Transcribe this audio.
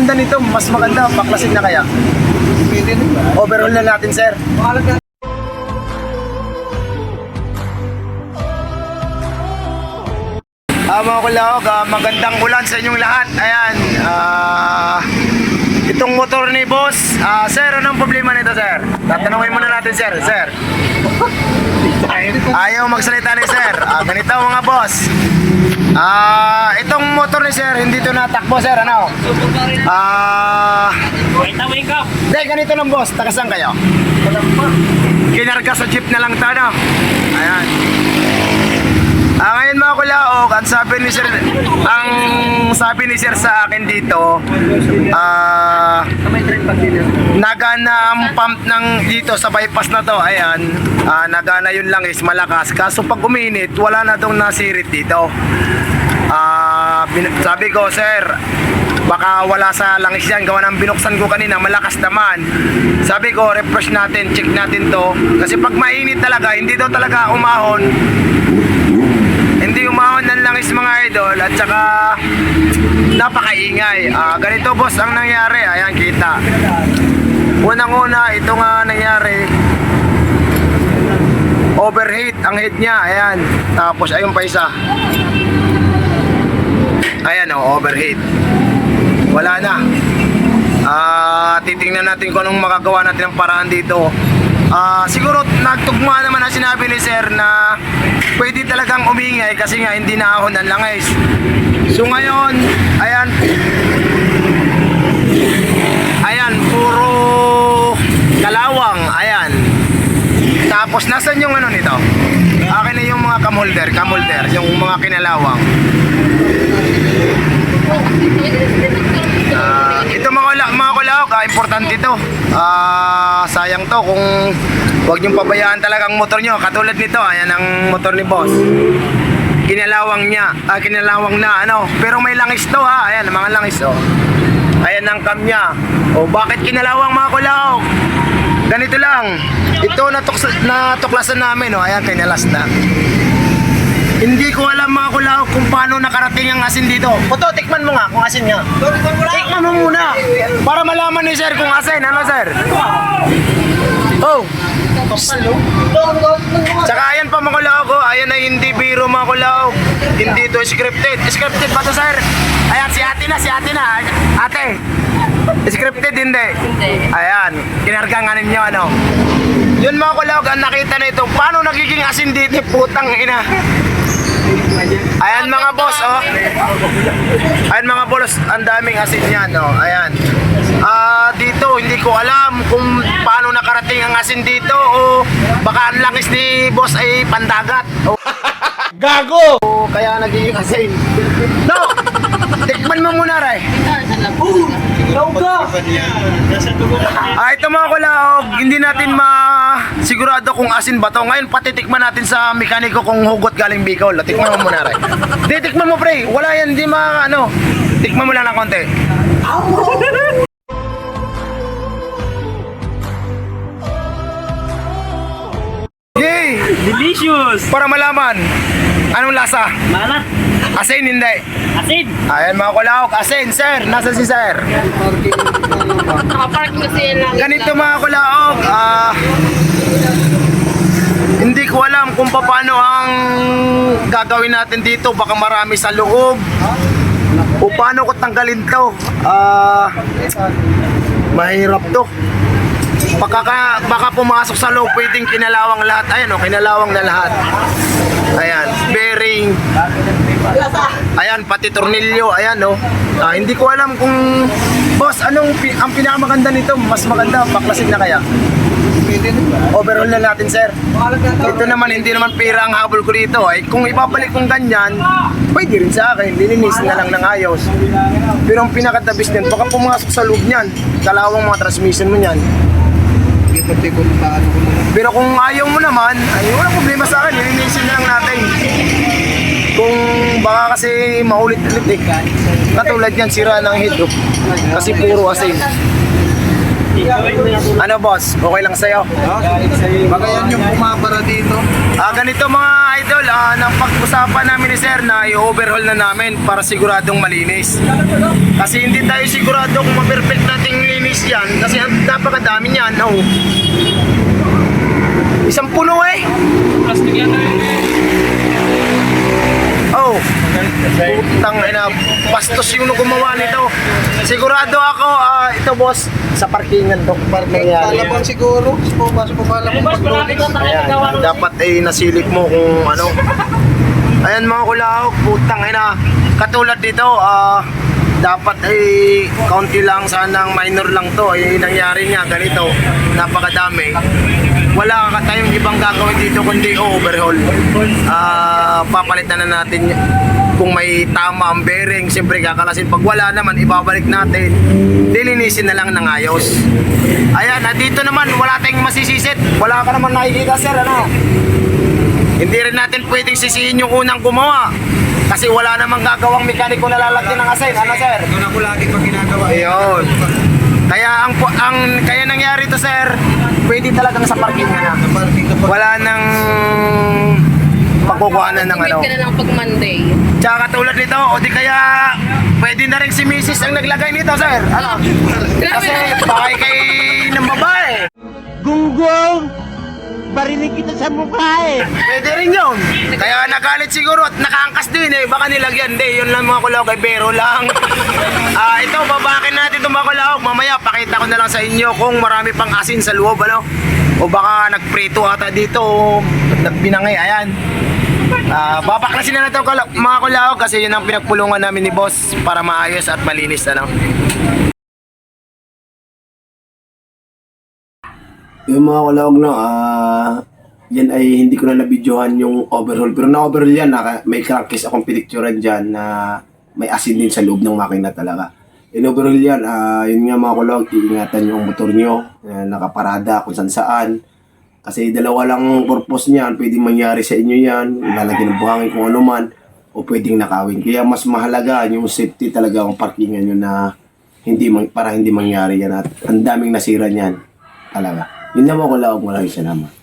maganda nito, mas maganda, paklasin na kaya. Overall na natin, sir. Ah, mga kulawag, ah, magandang ulan sa inyong lahat. Ayan, ah, itong motor ni boss, ah, sir, anong problema nito, sir? Tatanungin muna natin, sir. Sir, ayaw magsalita ni sir. Ah, ganito mga boss. Ah, itong motor ni sir, hindi to natakbo, sir, ano? Ah, Wait wake up! ganito lang, boss. Tagasan kayo. Kinarga sa jeep na lang to, ano? Ayan. Ah, ngayon mga kulaog, ang sabi ni Sir, ang sabi ni Sir sa akin dito, ah, nagana ang pump ng dito sa bypass na to, ayan, ah, nagana yun lang is malakas. Kaso pag uminit, wala na tong nasirit dito. Ah, sabi ko, Sir, baka wala sa langis yan, gawa ng binuksan ko kanina, malakas naman. Sabi ko, refresh natin, check natin to. Kasi pag mainit talaga, hindi daw talaga umahon, hindi umahon ng langis mga idol at saka napakaingay. Ah, ganito boss ang nangyari. Ayan kita. Unang-una ito nga nangyari. Overheat ang head niya. Ayan. Tapos ayun pa isa. Ayan oh, overheat. Wala na. Ah, titingnan natin kung anong makagawa natin ng paraan dito. Ah, siguro nagtugma naman ang sinabi ni Sir na pwede talagang umingay kasi nga hindi naahon ang langis. So ngayon, ayan. Ayan, puro kalawang, ayan. Tapos nasan yung ano nito? Akin na yung mga camholder, camholder, yung mga kinalawang. La, mga kulawak, ah, importante ito. Ah, sayang to kung wag niyong pabayaan talaga ang motor niyo. Katulad nito, ayan ang motor ni boss. Kinalawang niya, ah, kinalawang na ano. Pero may langis to ha, ayan mga langis oh. Ayan ang cam niya. O bakit kinalawang mga kulawak? Ganito lang. Ito natuks natuklasan namin oh, ayan kinalas na. Hindi ko alam mga kulao kung paano nakarating ang asin dito. Puto, tikman mo nga kung asin nga. Tikman mo muna. Para malaman ni sir kung asin. Ano sir? Oh. Tsaka ayan pa mga kulao ko. Ayan ay hindi biro mga kulao. Hindi to scripted. Scripted ba to sir? Ayan si ate na, si ate na. Ate. Scripted hindi. Ayan. Kinarga nga ninyo ano. Yun mga kulao, ang nakita na ito. Paano nagiging asin dito? Putang ina. Ayan mga boss, oh. Ayan mga boss, ang daming asin yan, oh. Ayan. Ah, dito hindi ko alam kung paano nakarating ang asin dito o baka ang langis ni boss ay pandagat. O, Gago! o kaya nagiging asin. No! Tikman mo muna, Ray. Ah, ito mga kulaog, hindi natin ma sigurado kung asin ba to. Ngayon patitikman natin sa mekaniko kung hugot galing Bicol. Tikman mo muna, Ray. Di, tikman mo, pre. Wala yan, hindi ma ano. Tikman mo lang ng konti. Yay! Delicious! Para malaman. Anong lasa? Malat! Asin, hindi. Asin! Ayan mga kulaog, asin, sir. Nasaan si sir? Ganito mga kulaog, ah... hindi ko alam kung paano ang gagawin natin dito. Baka marami sa loob. O paano ko tanggalin to. Ah... mahirap to. Baka, ka- baka pumasok sa loob, pwedeng kinalawang lahat. Ayan o, kinalawang na lahat. Ayan, pati tornilyo. Ayan o. Ah, hindi ko alam kung... Boss, anong pi- ang pinakamaganda nito? Mas maganda, baklasin na kaya? Overall na natin, sir. Ito naman, hindi naman pira ang habol ko dito. Ay, kung ibabalik kong ganyan, pwede rin sa akin. Lininis na lang ng ayos. Pero ang pinakatabis din, baka pumasok sa loob niyan. Kalawang mga transmission mo niyan. Pero kung ayaw mo naman, ay wala problema sa akin. Lilinisin na lang natin. Kung baka kasi maulit-ulit eh. Katulad yan, sira ng head oh. Kasi puro asin. Ano boss, okay lang sa'yo? Baka yan yung pumapara dito. Ah, ganito mga idol, ah, nang pag-usapan namin ni Sir na i-overhaul na namin para siguradong malinis. Kasi hindi tayo sigurado kung ma-perfect nating linis yan kasi ang napakadami niyan. Oh. Isang puno eh. Plastic yan. Oh, putang ina, bastos yung gumawa nito. Sigurado ako, ah, ito boss, sa parkingan to. Nangyari. Palabang siguro. Pumasok po palabang Ayan, dapat ay nasilip mo kung ano. Ayan mga kulahok, putang ina. Katulad dito, ah, dapat ay kaunti lang, sanang minor lang to. Ay nangyari nga ganito, napakadami. Wala ka tayong ibang gagawin dito kundi overhaul. Ah, papalitan na natin kung may tama ang bearing, siyempre kakalasin. Pag wala naman, ibabalik natin. Dilinisin na lang ng ayos. Ayan, at dito naman, wala tayong masisisit. Wala ka naman nakikita, sir, ano? Hindi rin natin pwedeng sisihin yung unang gumawa. Kasi wala namang gagawang mekaniko na lalagyan ng asin. Ano, sir? Doon ako lagi pag ginagawa. Ayun. Kaya ang ang kaya nangyari to sir, pwede talagang sa parking na. Sa parking na. Wala nang pagkukuhanan ng ano. Ka na lang pag Monday. Tsaka katulad nito, o di kaya pwede na rin si Mrs. ang naglagay nito sir. Ano? Grabe Kasi na. bahay kay ng babae. Gunggong! Barinig kita sa mukha eh! Pwede rin yun. Kaya nagalit siguro at nakaangkas din eh. Baka nilagyan. Di, yun lang mga kulawag kay Bero lang. Ah, ito, babakin natin itong mga kulawag. Mamaya, pakita ko na lang sa inyo kung marami pang asin sa loob, ano? O baka nagprito ata dito, o nagbinangay, ayan. Ah, babaklasin na natin kula- mga kulawag kasi yun ang pinagpulungan namin ni boss para maayos at malinis, ano? Yung mga kulawag no, ah, yan ay hindi ko na nabidyohan yung overhaul. Pero na-overhaul yan, naka, may crankcase akong pinicturean dyan na may asin din sa loob ng makina talaga. In overhaul yan, ah, yun nga mga kulawag, iingatan yung motor nyo, ah, nakaparada kung saan saan. Kasi dalawa lang purpose niyan, pwedeng mangyari sa inyo yan, lalagyan ng buhangin kung ano man, o pwedeng nakawin. Kaya mas mahalaga yung safety talaga ang parkingan nyo na hindi man, para hindi mangyari yan at ang daming nasira niyan talaga. Yun naman ko lang maraming salamat.